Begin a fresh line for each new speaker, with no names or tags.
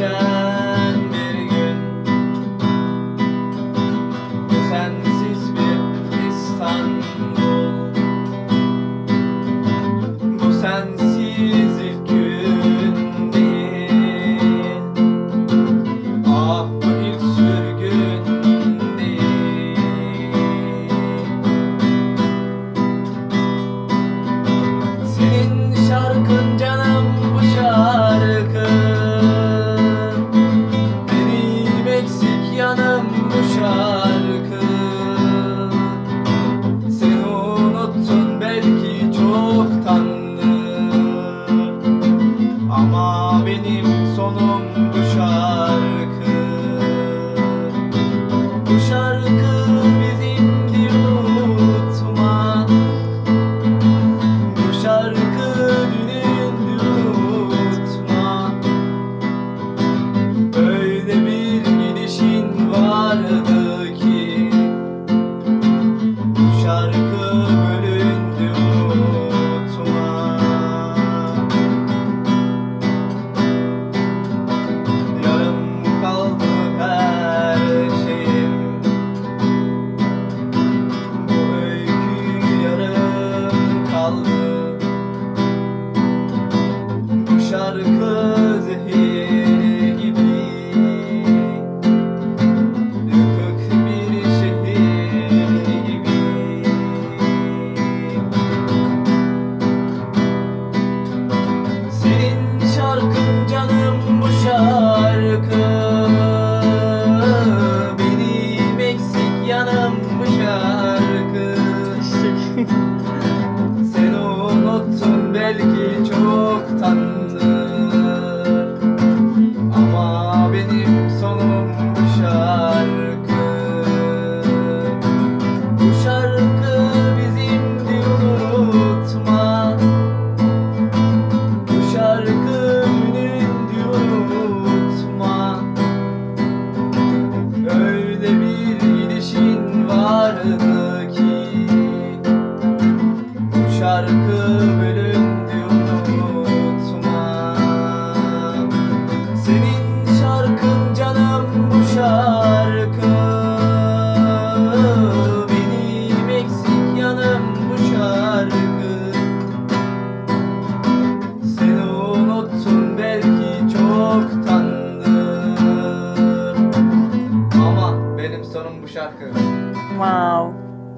time. kolum düşer oh belki çoktandır Ama benim sonum bu şarkı. Bu şarkı bizimdi unutma. Bu şarkı günündü unutma. Öyle bir gidişin vardı.